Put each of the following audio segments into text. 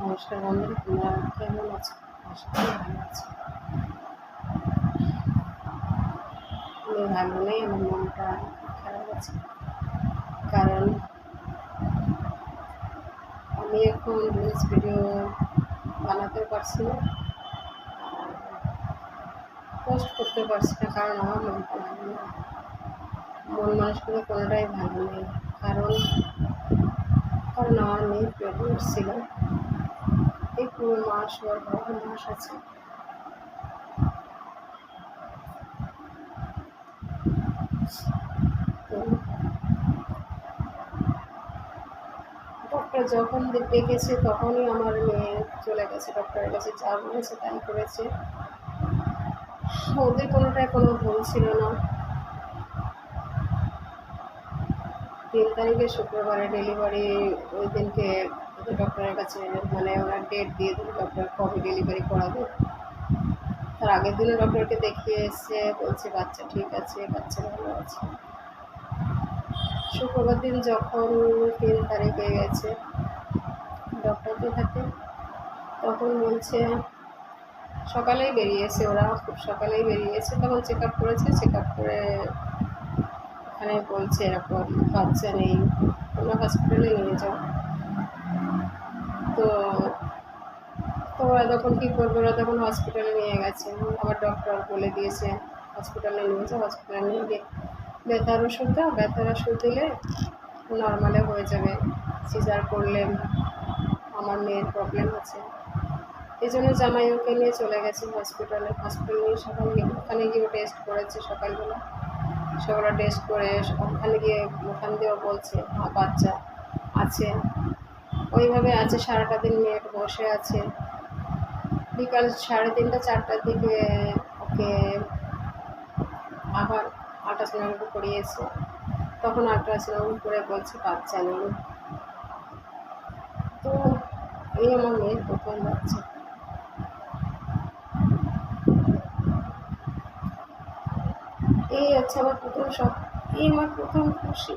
নমস্কার বন্ধুরা তোমরা কেমন আছো? আশা করি ভালো আছো। আমি ভালো নেই আমার মনটা খারাপ আছে। কারণ আমি এখন রিলস ভিডিও বানাতে পারছি না। পোস্ট করতে পারছি না, কারণ আমার মনটা ভালো নেই মন মানুষগুলো কোনোটাই ভালো নেই। কারণ কারণ আমার মেয়ে প্রেগনেন্ট ছিল। এই পুরো মাস ওর বারো মাস আছে। ডক্টর যখন ডেকেছে তখনই আমার মেয়ে চলে গেছে ডক্টরের কাছে যা বলেছে তাই করেছে। ওদের কোনোটাই কোনো ভুল ছিল না। তিন তারিখে শুক্রবারে ডেলিভারি ওই দিনকে ডক্টরের কাছে মানে ওনার ডেট দিয়ে দিল ডক্টর কবে ডেলিভারি করাবে। তার আগের দিনে ডক্টরকে দেখিয়ে এসছে, বলছে বাচ্চা ঠিক আছে, বাচ্চা ভালো আছে। শুক্রবার দিন যখন তিন তারিখে গেছে ডক্টরকে থাকে তখন বলছে, সকালেই বেরিয়েছে ওরা, খুব সকালেই বেরিয়েছে। তখন চেক আপ করেছে চেক আপ করে ওখানে বলছে এরকম, বাচ্চা নেই, তোমরা হসপিটালে নিয়ে যাও। তো তো ওরা তখন কী করবে? ওরা তখন হসপিটালে নিয়ে গেছে। আবার ডক্টর বলে দিয়েছে হসপিটালে নিয়ে যাও হসপিটালে নিয়ে গিয়ে ব্যথার ওষুধ দাও ব্যথার ওষুধ দিলে নর্মালে হয়ে যাবে। সিজার করলে আমার মেয়ের প্রবলেম আছে এই জন্য জামাই ওকে নিয়ে চলে গেছে হসপিটালে হসপিটাল নিয়ে সকালে ওখানে গিয়ে টেস্ট করেছে সকালবেলা। সকালে টেস্ট করে ওখানে গিয়ে, ওখান দিয়েও বলছে বাচ্চা আছে। ওইভাবে আছে, সারাটা দিন মেয়ে বসে আছে। বিকাল সাড়ে তিনটা, চারটার দিকে ওকে আবার আল্ট্রাসাউন্ড করিয়েছে। তখন আল্ট্রাসাউন্ড করে বলছে, বাচ্চা নেই। তো এই আমার মেয়ের প্রথম বাচ্চা। এই হচ্ছে আমার প্রথম সব এই আমার প্রথম খুশি।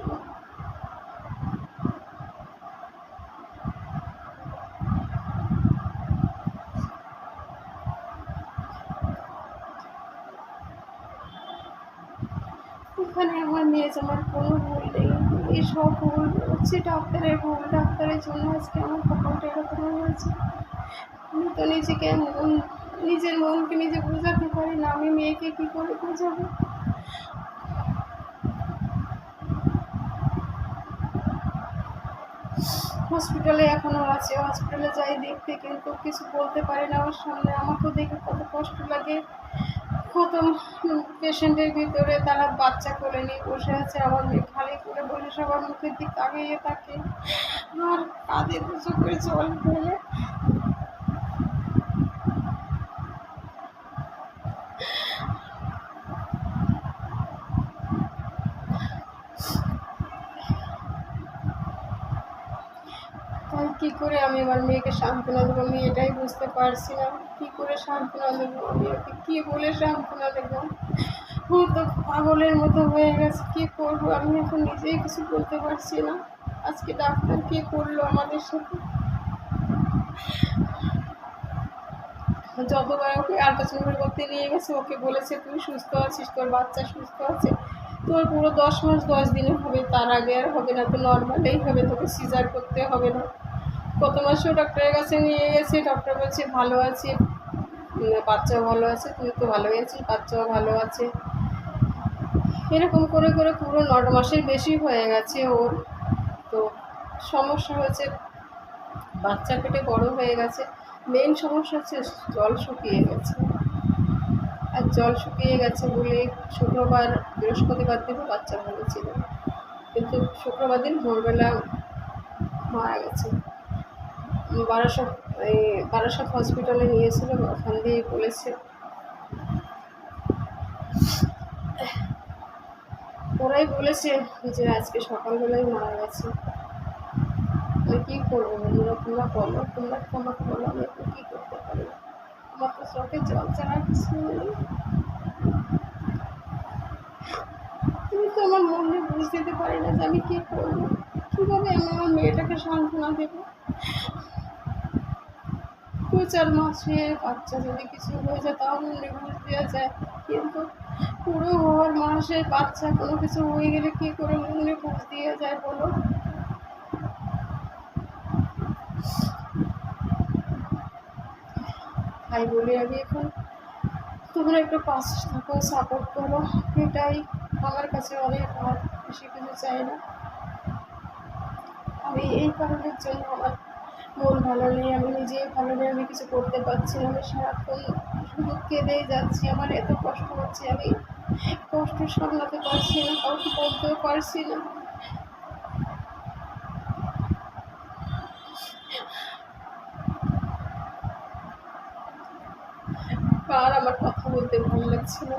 এখানে আমার মেয়ে আমার কোনো ভুল নেই। এই সব ভুল হচ্ছে ডাক্তারের ভুল। ডাক্তারের জন্য আজকে আমার কপালটা এরকম হয়েছে আমি তো নিজেকে নিজের মনকে নিজে বোঝাতে পারি না। আমি মেয়েকে কী করে বোঝাবো? হসপিটালে এখনও আছে। হসপিটালে যাই দেখতে, কিন্তু কিছু বলতে পারে না আমার সামনে। আমাকেও দেখে কত কষ্ট লাগে। কত পেশেন্টের ভিতরে তারা বাচ্চা করে নিয়ে বসে আছে, আবার খালি করে বসে সবার মুখের দিক তাকিয়ে থাকে। আর কাঁদে দুচো করে জল ফেলে তাই কী করে আমি আমার মেয়েকে সান্ত্বনা দেবো? আমি এটাই বুঝতে পারছি না। কী করে সান্ত্বনা দেবো? আমি ওকে কী বলে সান্ত্বনা দেবো? ও তো পাগলের মতো হয়ে গেছে, কী করব? আমি এখন নিজেই কিছু বলতে পারছি না। আজকে ডাক্তার কে করল আমাদের সাথে? যতবার ওকে আল্ট্রাসাউন্ড করতে নিয়ে গেছে, ওকে বলেছে, তুই সুস্থ আছিস, তোর বাচ্চা সুস্থ আছে। তোর পুরো দশ মাস, দশ দিনে হবে, তার আগে আর হবে না, তো নর্মালেই হবে, তোকে সিজার করতে হবে না। কত মাসেও ডক্টরের কাছে নিয়ে গেছে ডক্টর বলছে ভালো আছে। বাচ্চাও ভালো আছে তুই তো ভালোই আছিস বাচ্চাও ভালো আছে। এরকম করে করে পুরো ন মাসের বেশি হয়ে গেছে ওর। তো সমস্যা হয়েছে বাচ্চা পেটে বড় হয়ে গেছে। মেন সমস্যা হচ্ছে জল শুকিয়ে গেছে। আর জল শুকিয়ে গেছে বলে শুক্রবার, বৃহস্পতিবার দিনও বাচ্চা ভালো ছিল। কিন্তু শুক্রবার দিন ভোরবেলা মারা গেছে। বারাসত, এই বারাসত হসপিটালে নিয়েছিল ওখান দিয়ে বলেছে। ওরাই বলেছে যে আজকে সকালবেলায় মারা গেছে। আমি কী করব বন্ধুরা, তোমরা বলো, তোমরা আমাকে বলো আমি এখন কী করতে পারি? আমার তো চোখে জল ছাড়া কিছু তো আমার মনে বুঝ দিতে পারি না যে আমি কী করব। কীভাবে আমি আমার মেয়েটাকে সান্ত্বনা দেবো? দু চার মাসে বাচ্চা যদি কিছু হয়ে যায় তাও মনে দেওয়া যায়। কিন্তু পুরো হওয়ার মাসে বাচ্চা কোনো কিছু হয়ে গেলে কী করে বুঝ দেওয়া যায় বলো? তাই বলি আমি এখন তোমরা একটু পাশে থাকো সাপোর্ট করো। এটাই আমার কাছে অনেক আর বেশি কিছু চাই না। আমি এই কারণের জন্য আমার মন ভালো নেই, আমি নিজেই ভালো নেই, আমি কিছু করতে পারছি না, আমি সারাক্ষণ শুধু কেঁদেই যাচ্ছি, আমার এত কষ্ট হচ্ছে, আমি কষ্ট সামলাতে পারছি না, কাউকে বলতেও পারছি না। আর আমার কথা বলতে ভালো লাগছে না।